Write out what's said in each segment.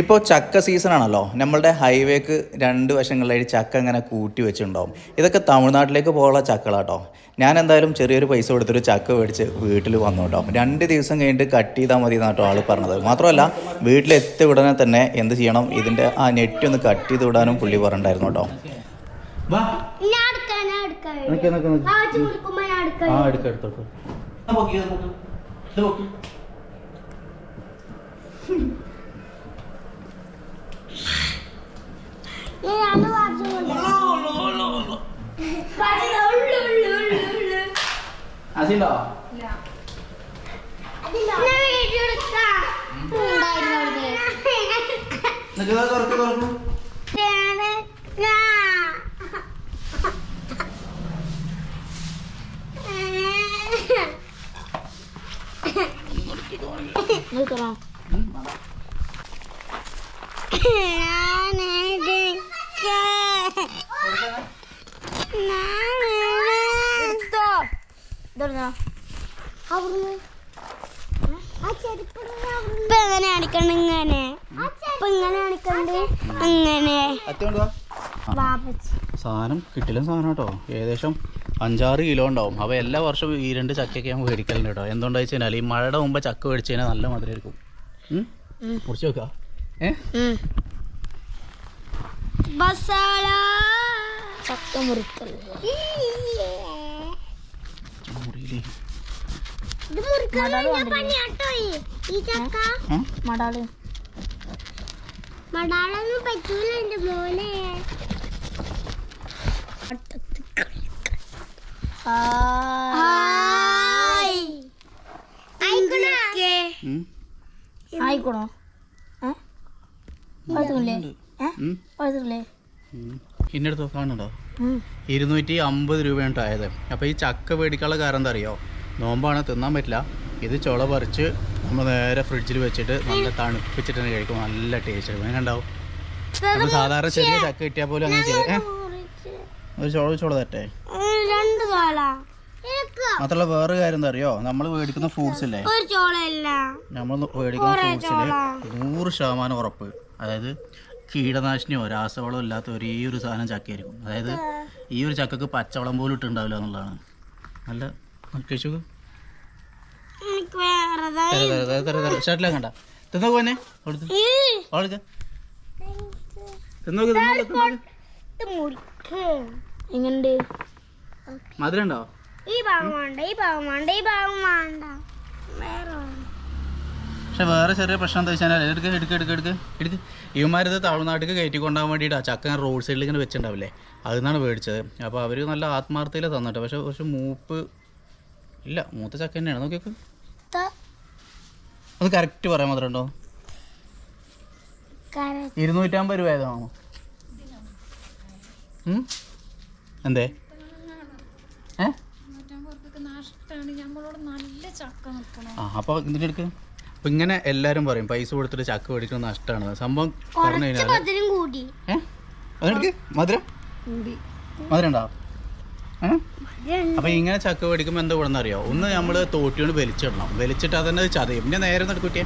ഇപ്പോൾ ചക്ക സീസൺ ആണല്ലോ. നമ്മളുടെ ഹൈവേക്ക് രണ്ട് വശങ്ങളിലായി ചക്ക ഇങ്ങനെ കൂട്ടി വെച്ചിട്ടുണ്ടാവും. ഇതൊക്കെ തമിഴ്നാട്ടിലേക്ക് പോകാനുള്ള ചക്കളാട്ടോ ഞാൻ എന്തായാലും ചെറിയൊരു പൈസ കൊടുത്തൊരു ചക്ക മേടിച്ച് വീട്ടിൽ വന്നു കേട്ടോ രണ്ട് ദിവസം കഴിഞ്ഞിട്ട് കട്ട് ചെയ്താൽ മതി എന്നാട്ടോ ആൾ പറഞ്ഞത്. മാത്രമല്ല വീട്ടിലെത്തിയ ഉടനെ തന്നെ എന്ത് ചെയ്യണം? ഇതിന്റെ ആ നെറ്റ് ഒന്ന് കട്ട് ചെയ്ത് വിടാനും പുള്ളി പറഞ്ഞിട്ടുണ്ടായിരുന്നു കേട്ടോ. ആ എടുക്കാം. എടുത്തോട്ടോ അസിണ്ടോ തുറക്ക് തുറക്ക്. ഞാൻ ഞാൻ. ഇപ്പൊ എങ്ങനെ അടിക്കണ്ട ഇങ്ങനെ? ഇപ്പൊ ഇങ്ങനെ അടിക്കണ്ട്? അങ്ങനെ. അത്യുണ്ടോ വാപ്പച്ചി. സാധനം കിട്ടില്ല സാധനം കേട്ടോ. ഏകദേശം അഞ്ചാറ് കിലോ ഉണ്ടാവും. അപ്പോൾ എല്ലാ വർഷവും ഈ രണ്ട് ചക്കയൊക്കെ ഞാൻ മേടിക്കലുണ്ട് കേട്ടോ. എന്തുകൊണ്ടാ വെച്ച് കഴിഞ്ഞാൽ ഈ മഴയുടെ മുമ്പ് ചക്ക മേടിച്ചു കഴിഞ്ഞാൽ നല്ല മധുരം എടുക്കും മുറിച്ച് വെക്കാം. ഏ? ചക്ക. മടാളൊന്നും പറ്റൂല എന്റെ മോനെ. ആയിക്കണോ? പറ്റൂലേ ഉം. പറ്റൂലേ ഉം. ഇന്നടുത്ത് കാണുന്നുണ്ടോ? ഇരുന്നൂറ്റി അമ്പത് രൂപയാണ് ആയത്. അപ്പോൾ ഈ ചക്ക മേടിക്കാനുള്ള കാരണം എന്താ അറിയോ? നോമ്പാണ് തിന്നാൻ പറ്റില്ല. ഇത് ചുള പറിച്ച് നമ്മൾ നേരെ ഫ്രിഡ്ജിൽ വെച്ചിട്ട് നല്ല തണുപ്പിച്ചിട്ട് തന്നെ കഴിക്കും. നല്ല ടേസ്റ്റ് അങ്ങനെ ഉണ്ടാവും? നമ്മൾ സാധാരണ ചെറിയ ചക്ക കിട്ടിയാൽ പോലും അങ്ങനെ ചെയ്യാം. ഒരു ചുള ചുള തട്ടെ മാത്രമല്ല വേറെ കാര്യം എന്താ അറിയോ? നമ്മൾ മേടിക്കുന്ന ഫ്രൂട്ട്സ് ഇല്ലേ? നമ്മൾ മേടിക്കുന്ന ഫ്രൂട്ട്സിൽ നൂറ് ശതമാനം ഉറപ്പ്. അതായത് കീടനാശിനിയോ രാസവളമോ ഇല്ലാത്ത ഒരേ ഒരു സാധനം ചക്കയായിരിക്കും. അതായത് ഈ ഒരു ചക്കക്ക് പച്ചവളം പോലും ഇട്ടുണ്ടാവില്ല എന്നുള്ളതാണ്. നല്ല കഴിച്ചു ഷർട്ടിലാ കണ്ട. തിന്നോക്ക് പോന്നെ അവൾക്ക് തിന്നോക്ക് തിന്നോക്ക് തിന്നോക്ക് മധുരം ഉണ്ടോ? ഈ ഭാഗം വേണ്ട ഈ ഭാഗം വേണ്ട ഈ ഭാഗം വേണ്ട. വേറെ. പക്ഷെ വേറെ ചെറിയ പ്രശ്നം എന്താ വെച്ചാൽ എടുക്ക് എടുക്ക് എടുക്ക് എടുക്ക്. എടുക്ക്. ഇവന്മാരിത് തമിഴ്നാട്ടിലേക്ക് കയറ്റി കൊണ്ടാൻ വേണ്ടിയിട്ട് ആ ചക്ക റോഡ് സൈഡിൽ ഇങ്ങനെ വെച്ചിട്ടുണ്ടാവില്ലേ അതിൽ നിന്നാണ് മേടിച്ചത് അപ്പോൾ അവർ നല്ല ആത്മാർത്ഥയിൽ തന്നിട്ട്. പക്ഷെ കുറച്ച് മൂപ്പ് ഇല്ല മൂത്ത ചക്ക തന്നെയാണ്. നോക്കിയൊക്കെ അത് കറക്റ്റ് പറയാൻ മാത്രം ഉണ്ടോ? ഇരുന്നൂറ്റമ്പത് രൂപ ഏതാണോ? എന്തേ? ഏ? ആ അപ്പോൾ ഇതിന്റെ അപ്പം ഇങ്ങനെ എല്ലാരും പറയും പൈസ കൊടുത്തിട്ട് ചക്ക മേടിക്കുന്നത് നഷ്ടമാണ് സംഭവം പറഞ്ഞു കഴിഞ്ഞാൽ മധുരം അപ്പൊ ഇങ്ങനെ ചക്ക മേടിക്കുമ്പോ എന്താ ഇവിടെ അറിയോ ഒന്ന് നമ്മൾ തോട്ടിയോണ്ട് വലിച്ചിടണം. വലിച്ചിട്ട് അതന്നെ അത് ചതയും. പിന്നെ നേരെ നടക്കൂട്ടിയെ?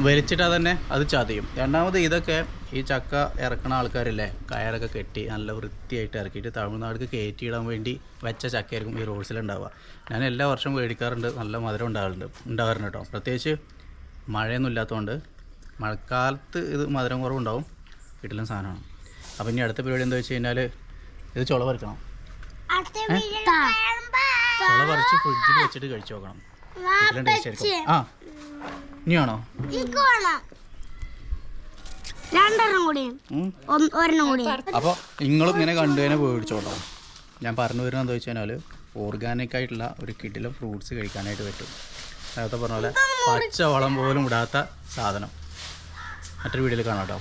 വലിച്ചിട്ട് തന്നെ അത് ചതയും. രണ്ടാമത് ഇതൊക്കെ ഈ ചക്ക ഇറക്കുന്ന ആൾക്കാരില്ലേ കയറൊക്കെ കെട്ടി നല്ല വൃത്തിയായിട്ട് ഇറക്കിയിട്ട് തമിഴ്നാടിക്ക് കയറ്റിയിടാൻ വേണ്ടി വെച്ച ചക്കയായിരിക്കും ഈ റോഡ്സിലുണ്ടാവുക. ഞാൻ എല്ലാ വർഷവും മേടിക്കാറുണ്ട് നല്ല മധുരം ഉണ്ടാകാറുണ്ട് ഉണ്ടാകാറുണ്ട് കേട്ടോ. പ്രത്യേകിച്ച് മഴയൊന്നും ഇല്ലാത്തതുകൊണ്ട് മഴക്കാലത്ത് ഇത് മധുരം കുറവുണ്ടാവും വീട്ടിലും സാധനമാണ്. അപ്പം ഇനി അടുത്ത പരിപാടി എന്താ വെച്ച് കഴിഞ്ഞാൽ ഇത് ചുള പറിക്കണം. ചുള പറിച്ച് ഫ്രിഡ്ജിൽ വെച്ചിട്ട് കഴിച്ചു നോക്കണം. ആ ഇനിയാണോ രണ്ടെണ്ണം കൂടി. ഒരെണ്ണം കൂടി. അപ്പോൾ നിങ്ങളും ഇങ്ങനെ കണ്ടു തന്നെ മേടിച്ചോളാം ഞാൻ പറഞ്ഞു വരുന്നത് എന്താ വെച്ച് കഴിഞ്ഞാൽ ഓർഗാനിക് ആയിട്ടുള്ള ഒരു കിഡിലെ ഫ്രൂട്ട്സ് കഴിക്കാനായിട്ട് പറ്റും. നേരത്തെ പറഞ്ഞ പോലെ പച്ചവളം പോലും ഇടാത്ത സാധനം. മറ്റൊരു വീഡിയോയിൽ കാണാം കേട്ടോ.